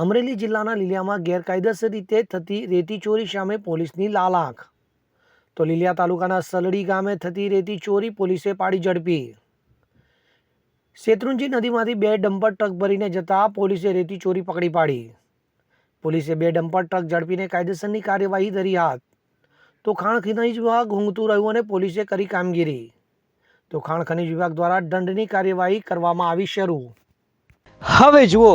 અમરેલી જિલ્લાના લીલિયામાં ગેરકાયદેસર રીતે થતી રેતી ચોરી સામે પોલીસની લાલ આંખ. તો લીલિયા તાલુકાના સલડી ગામે થતી રેતી ચોરી પોલીસે પાડી ઝડપી. શેત્રુંજી નદીમાંથી બે ડમ્પર ટ્રક ભરીને જતા પોલીસે રેતી ચોરી પકડી પાડી. પોલીસે બે ડમ્પર ટ્રક ઝડપીને કાયદેસરની કાર્યવાહી ધરી હાથ. તો ખાણ ખનિજ વિભાગ ઊંઘતું રહ્યું અને પોલીસે કરી કામગીરી. તો ખાણ ખનિજ વિભાગ દ્વારા દંડની કાર્યવાહી કરવામાં આવી શરૂ. હવે જુઓ